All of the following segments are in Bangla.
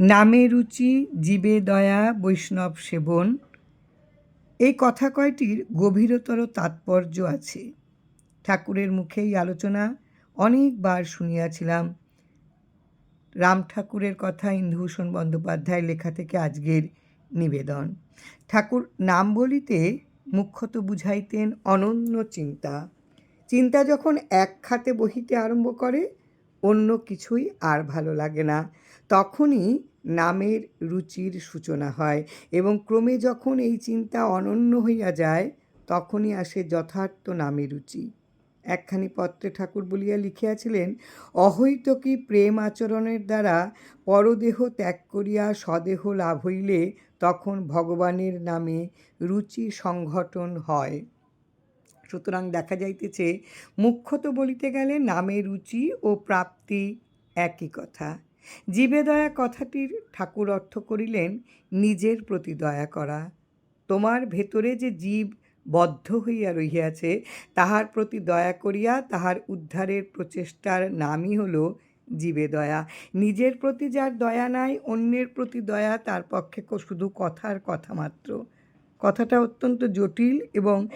নামে রুচি, জীবে দয়া, বৈষ্ণব সেবন এই কথা কয়টির গভীরতর তাৎপর্য আছে। ঠাকুরের মুখে এই আলোচনা অনেকবার শুনিয়াছিলাম। রাম ঠাকুরের কথা ইন্দুভূষণ বন্দ্যোপাধ্যায়ের লেখা থেকে আজকের নিবেদন। ঠাকুর নাম বলিতে মুখ্যত বুঝাইতেন অনন্য চিন্তা। চিন্তা যখন এক খাতে বহিতে আরম্ভ করে, অন্য কিছুই আর ভালো লাগে না। তখনই নামের রুচির সূচনা হয় এবং ক্রমে যখন এই চিন্তা অনন্য হইয়া যায়, তখনই আসে যথার্থ নামে রুচি। একখানি পত্রে ঠাকুর বলিয়া লিখিয়াছিলেন অহৈতকী প্রেম আচরণের দ্বারা পরদেহ ত্যাগ করিয়া স্বদেহ লাভ হইলে তখন ভগবানের নামে রুচি সংঘটন হয়? সুতরাং দেখা যাইতেছে, মুখ্যত বলিতে গেলে নামে রুচি ও প্রাপ্তি একই কথা। জীবে দয়া কথাটির ঠাকুর অর্থ করিলেন, নিজের প্রতি দয়া করা। তোমার ভেতরে যে জীব বদ্ধ হইয়া রহিয়াছে, তাহার প্রতি দয়া করিয়া তাহার উদ্ধারের প্রচেষ্টার নামই হল জীবে দয়া। নিজের প্রতি যার দয়া নাই, অন্যের প্রতি দয়া তার পক্ষে শুধু কথার কথা মাত্র। কথাটা অত্যন্ত জটিল এবং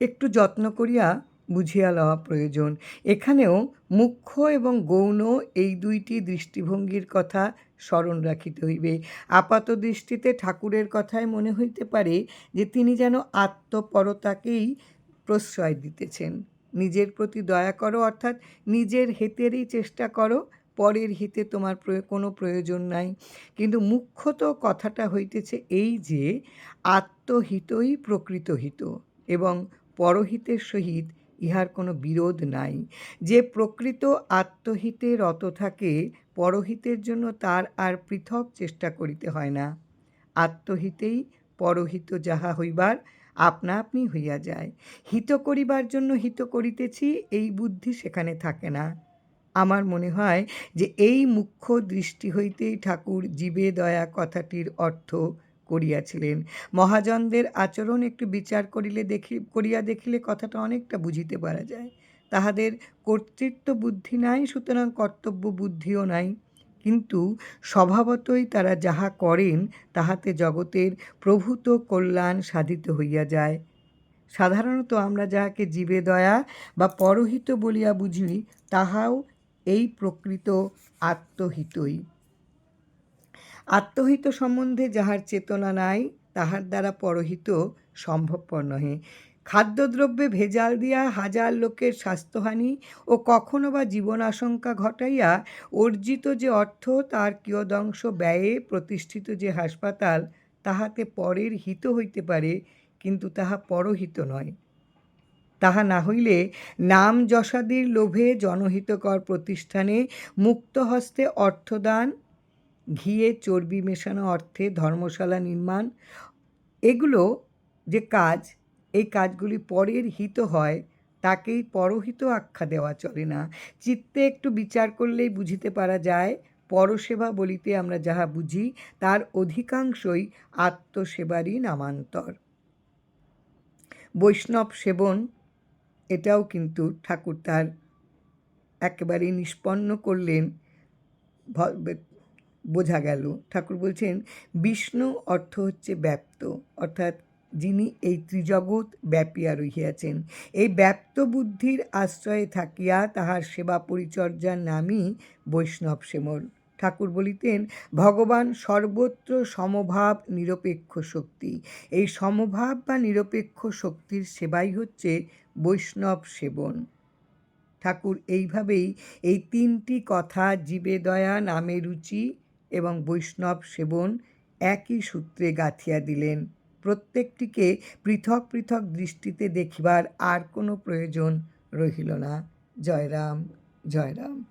একটু যত্ন করিয়া বুঝিয়া লওয়া প্রয়োজন। এখানেও মুখ্য এবং গৌণ এই দুইটি দৃষ্টিভঙ্গির কথা স্মরণ রাখিতে হইবে। আপাত দৃষ্টিতে ঠাকুরের কথায় মনে হইতে পারে যে, তিনি যেন আত্মপরতাকেই প্রশ্রয় দিতেছেন। নিজের প্রতি দয়া করো, অর্থাৎ নিজের হেতেরই চেষ্টা করো, পরের হিতে তোমার কোনো প্রয়োজন নাই। কিন্তু মুখ্যত কথাটা হইতেছে এই যে, আত্মহিতই প্রকৃত হিত এবং পরহিতের সহিত ইহার কোনো বিরোধ নাই। যে প্রকৃত আত্মহিতে রত থাকে, পরহিতের জন্য তার আর পৃথক চেষ্টা করিতে হয় না। আত্মহিতেই পরহিত যাহা হইবার, আপনা আপনি হইয়া যায়। হিত করিবার জন্য হিত করিতেছি, এই বুদ্ধি সেখানে থাকে না। আমার মনে হয় যে এই মুখ্য দৃষ্টি হইতেই ঠাকুর জীবে দয়া কথাটির অর্থ করিয়াছিলেন। মহাজনদের আচরণ একটু বিচার করিলে দেখি, করিয়া দেখিলে কথাটা অনেকটা বুঝিতে পারা যায়। তাহাদের কর্তৃত্ব বুদ্ধি নাই, সুতরাং কর্তব্য বুদ্ধিও নাই। কিন্তু স্বভাবতই তারা যাহা করেন, তাহাতে জগতের প্রভূত কল্যাণ সাধিত হইয়া যায়। সাধারণত আমরা যাহাকে জীবে দয়া বা পরহিত বলিয়া বুঝি, তাহাও এই প্রকৃত আত্মহিতই। আত্মহিত সম্বন্ধে যাহার চেতনা নাই, তাহার দ্বারা পরহিত সম্ভবপর নহে। খাদ্যদ্রব্যে ভেজাল দিয়া হাজার লোকের স্বাস্থ্যহানি ও কখনো বা জীবন আশঙ্কা ঘটাইয়া অর্জিত যে অর্থ, তার কিয়দংশ ব্যয়ে প্রতিষ্ঠিত যে হাসপাতাল, তাহাতে পরের হিত হইতে পারে, কিন্তু তাহা পরহিত নয়। তাহা না হইলে নাম যশাদির লোভে জনহিতকর প্রতিষ্ঠানে মুক্ত হস্তে অর্থদান ঘিয়ে চর্বি মেশানো অর্থে ধর্মশালা নির্মাণ, এগুলো যে কাজ, এই কাজগুলি পরের হিত হয়, তাকেই পরহিত আখ্যা দেওয়া চলে না। চিত্তে একটু বিচার করলেই বুঝিতে পারা যায়, পরসেবা বলিতে আমরা যাহা বুঝি, তার অধিকাংশই আত্মসেবারই নামান্তর। বৈষ্ণব সেবন, এটাও কিন্তু ঠাকুর তার একেবারেই নিষ্পন্ন করলেন বোঝা গেল। ঠাকুর বলছেন, বিষ্ণু অর্থ হচ্ছে ব্যাপ্ত। অর্থাৎ যিনি এই ত্রিজগৎ ব্যাপিয়া রহিয়াছেন। এই ব্যপ্ত বুদ্ধির আশ্রয়ে থাকিয়া তাহার সেবা পরিচর্যার নামই বৈষ্ণব সেমন ঠাকুর বলিতেন, ভগবান সর্বত্র সমভাব নিরপেক্ষ শক্তি। এই সমভাব বা নিরপেক্ষ শক্তির সেবাই হচ্ছে বৈষ্ণব সেবন। ঠাকুর এইভাবেই এই তিনটি কথা জীবে দয়া নামে রুচি এবং বৈষ্ণব সেবন একই সূত্রে গাঁথিয়া দিলেন। প্রত্যেকটিকে পৃথক পৃথক দৃষ্টিতে দেখিবার আর কোনো প্রয়োজন রহিল না। জয়রাম জয়রাম।